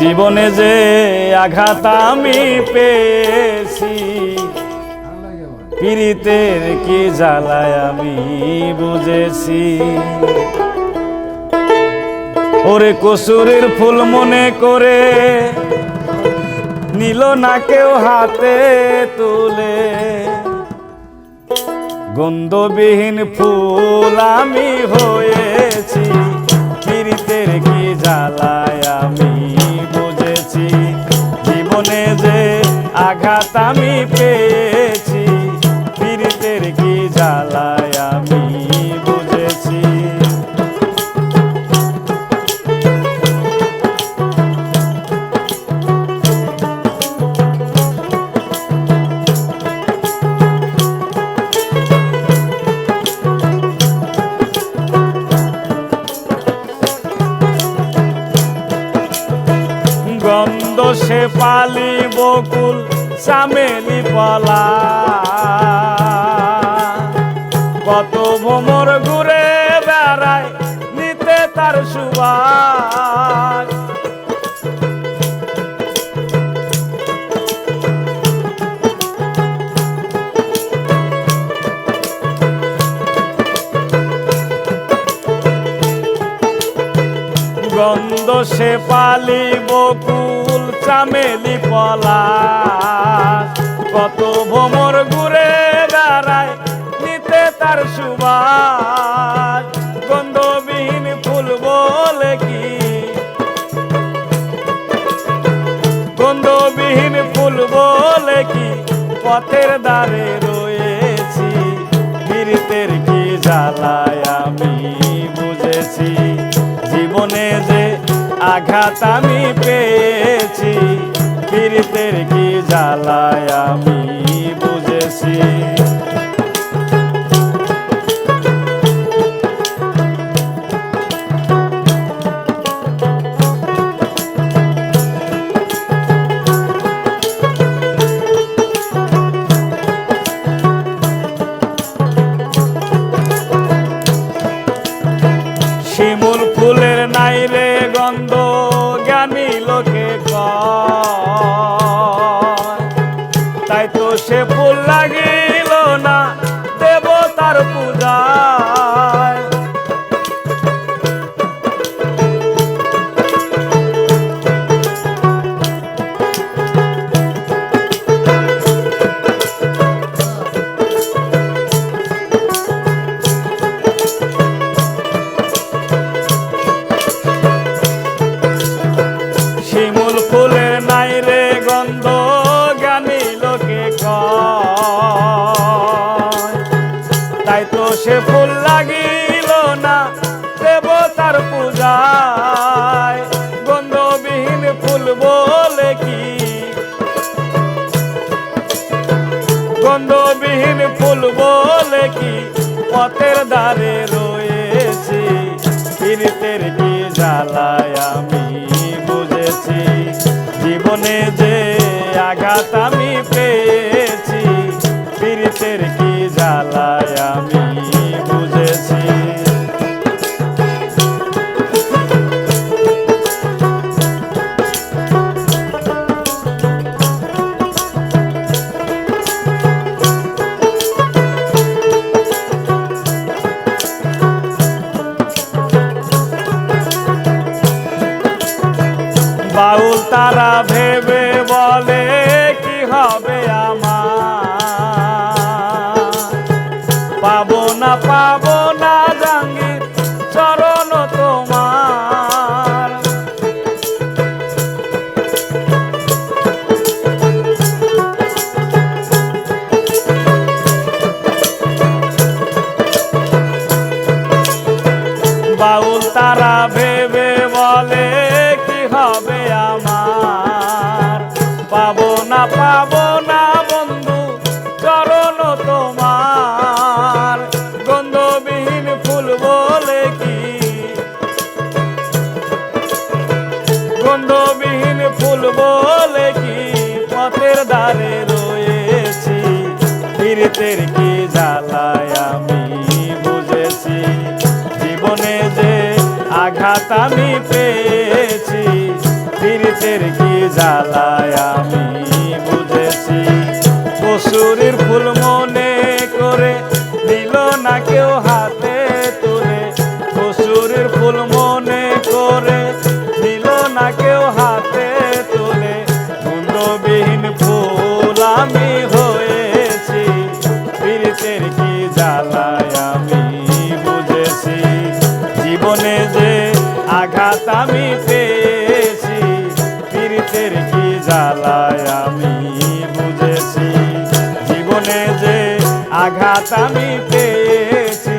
জীবনে যে আঘাত আমি পেয়েছি, পীড়িতের কি জ্বালায় আমি বুঝেছি। ওরে কসুরের ফুল মনে করে নিল না কেউ হাতে তুলে। গন্ধবিহীন ফুল আমি হয়েছি, পীড়িতের কি জ্বালায় আঘাত আমি পেয়েছি পীড়িতের কি জ্বালায় আমি বুঝেছি। গন্ধ সে পালি বকুল চামেলি পলা। কত ভ্রমর ঘুরে বেড়ায় নিতে তার সুবাস। গন্ধ সে পালি বকুল চামেলি পলা। কত ভ্রমর ঘুরে বেড়ায়, নিতে তার সুবাস। গন্ধবিহীন ফুল বলে কি? গন্ধবিহীন ফুল বলে কি? পথের দ্বারে রয়েছি পীড়িতের কি জ্বালায় আমি বুঝেছি। জীবনে যে আঘাত আমি পেয়েছি পীড়িতের কি জ্বালায় আমি বুঝেছি। সে ফুল লাগিল না দেবতার পূজায়। গন্ধবিহীন ফুল বলে কি? গন্ধবিহীন ফুল বলে কি? পথের দ্বারে রয়েছি পীড়িতের কি জ্বালায় আমি? বাউল তারা ভেবে বলে, কি হবে আমার? পাবো না পাবো না বন্ধু, চরণ তোমার। গন্ধবিহীন ফুল বলে কি? গন্ধবিহীন ফুল বলে কি? পথের দ্বারে রয়েছি পীড়িতের কি জ্বালায় আমি, বুঝেছি। কসুরির ফুল মনে করে দিল না কেউ হাতে তুলে। কসুরির ফুল মনে করে দিল না কেউ হাতে তুলে। গন্ধবিহীন ফুল আমি হয়েছি পীড়িতের কি জ্বালায় আমি, বুঝেছি। জীবনে যে আঘাত আমি আঘাত আমি পেয়েছি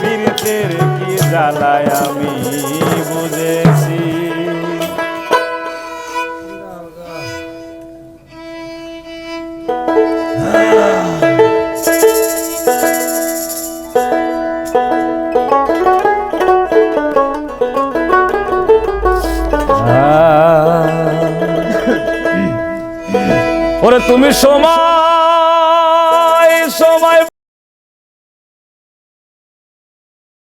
পীড়িতের কি জ্বালায় আমি বুঝেছি। তুমি সময় সময়